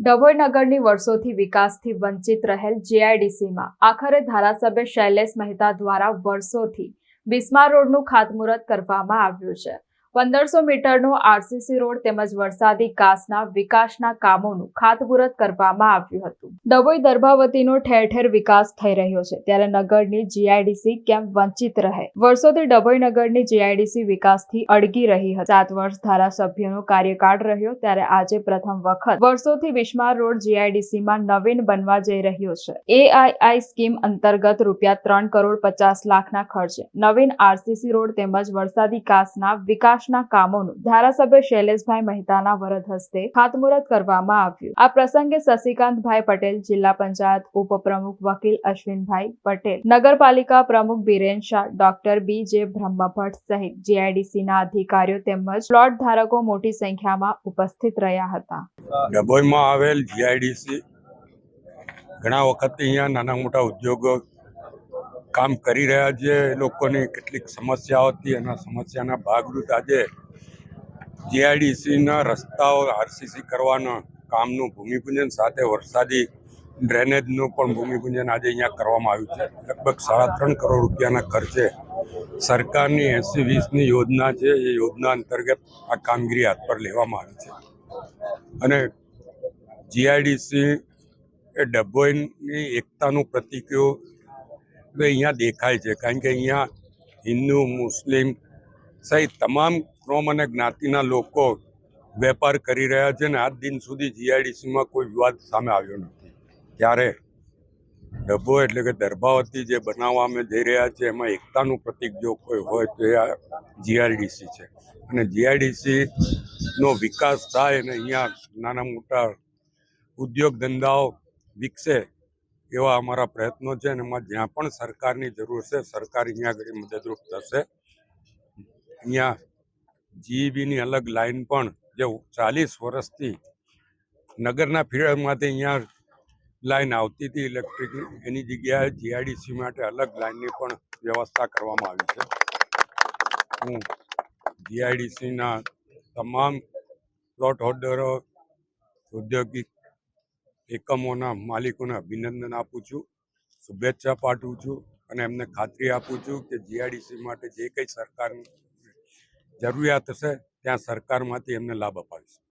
ડભોઈ નગરની વર્ષોથી વિકાસથી વંચિત રહેલ જીઆઈડીસીમાં આખરે ધારાસભ્ય શૈલેષ મહેતા દ્વારા વર્ષોથી બિસ્માર રોડનું ખાતમુહૂર્ત કરવામાં આવ્યું છે. પંદરસો મીટરનો આરસીસી રોડ તેમજ વરસાદી કાસના વિકાસના કામોનું ખાતમુહૂર્ત કરવામાં આવ્યું હતું. ડભોઈ દર્ભાવતીનો ઠેર ઠેર વિકાસ થઈ રહ્યો છે, ત્યારે નગરની જીઆઈડીસી કેમ વંચિત રહે? વર્ષોથી ડભોઈ નગરની જીઆઈડીસી વિકાસથી અડગી રહી હતી. સાત વર્ષ ધારાસભ્યનો કાર્યકાળ રહ્યો, ત્યારે આજે પ્રથમ વખત વર્ષોથી વિસ્માર રોડ જીઆઈડીસીમાં નવીન બનવા જઈ રહ્યો છે. એઆઈઆઈ સ્કીમ અંતર્ગત રૂપિયા ત્રણ કરોડ પચાસ લાખના ખર્ચે નવીન આરસીસી રોડ તેમજ વરસાદી કાસના વિકાસના કામોનું ધારાસભ્ય શૈલેષભાઈ મહેતાના વરદ હસ્તે ખાતમુહૂર્ત કરવામાં આવ્યું. આ પ્રસંગે શશિકાંતભાઈ પટેલ, જિલ્લા પંચાયત ઉપપ્રમુખ વકીલ અશ્વિનભાઈ પટેલ, નગરપાલિકા પ્રમુખ બિરેન શાહ, ડોક્ટર બી જે બ્રહ્મભટ્ટ સહિત જીઆઈડીસીના અધિકારીઓ તેમજ પ્લોટ ધારકો મોટી સંખ્યામાં ઉપસ્થિત રહ્યા હતા. ડભોઈમાં આવેલ જીઆઈડીસી ઘણા વખતથી અહીંયા નાના મોટા ઉદ્યોગો કામ કરી રહ્યા છે લોકોની કેટલીક સમસ્યાઓ હતી. એના સમસ્યાના ભાગરૂપ આજે જીઆઈડીસીના રસ્તાઓ આરસીસી કરવાના કામનું ભૂમિપૂજન સાથે વરસાદી ડ્રેનેજનું પણ ભૂમિપૂજન આજે અહીંયા કરવામાં આવ્યું છે. લગભગ સાડા ત્રણ કરોડ રૂપિયાના ખર્ચે સરકારની એંસી વીસની યોજના છે. એ યોજના અંતર્ગત આ કામગીરી હાથ પર લેવામાં આવી છે. અને જીઆઈડીસી એ ડભોઈની એકતાનું પ્રતિકીઓ હવે અહીંયા દેખાય છે, કારણ કે અહીંયા હિન્દુ, મુસ્લિમ સહિત તમામ કોમ અને જ્ઞાતિના લોકો વેપાર કરી રહ્યા છે અને આજ દિન સુધી જીઆઈડીસીમાં કોઈ વિવાદ સામે આવ્યો નથી. ત્યારે ડબ્બો એટલે કે દર્ભાવતી જે બનાવવા અમે જઈ રહ્યા છે એમાં એકતાનું પ્રતિક જો કોઈ હોય તો એ આ જીઆઈડીસી છે. અને જીઆઈડીસીનો વિકાસ થાય અને અહીંયા નાના મોટા ઉદ્યોગ ધંધાઓ વિકસે એવા અમારા પ્રયત્નો છે અને એમાં જ્યાં પણ સરકારની જરૂર છે, સરકાર અહીંયા આગળ મદદરૂપ થશે. અહીંયા જીઈબીની અલગ લાઈન પણ જે ચાલીસ વર્ષથી નગરના ફીડરમાંથી અહીંયા લાઈન આવતી હતી ઇલેક્ટ્રિકની એની જગ્યાએ જીઆઈડીસી માટે અલગ લાઇનની પણ વ્યવસ્થા કરવામાં આવી છે. હું જીઆઈડીસીના તમામ પ્લોટ હોલ્ડરો, ઔદ્યોગિક એકમોના માલિકોને અભિનંદન આપું છું, શુભેચ્છા પાઠવું છું અને એમને ખાતરી આપું છું કે જીઆઈડીસી માટે જે કંઈ સરકારની જરૂરિયાત હશે, ત્યાં સરકારમાંથી એમને લાભ અપાવીશું.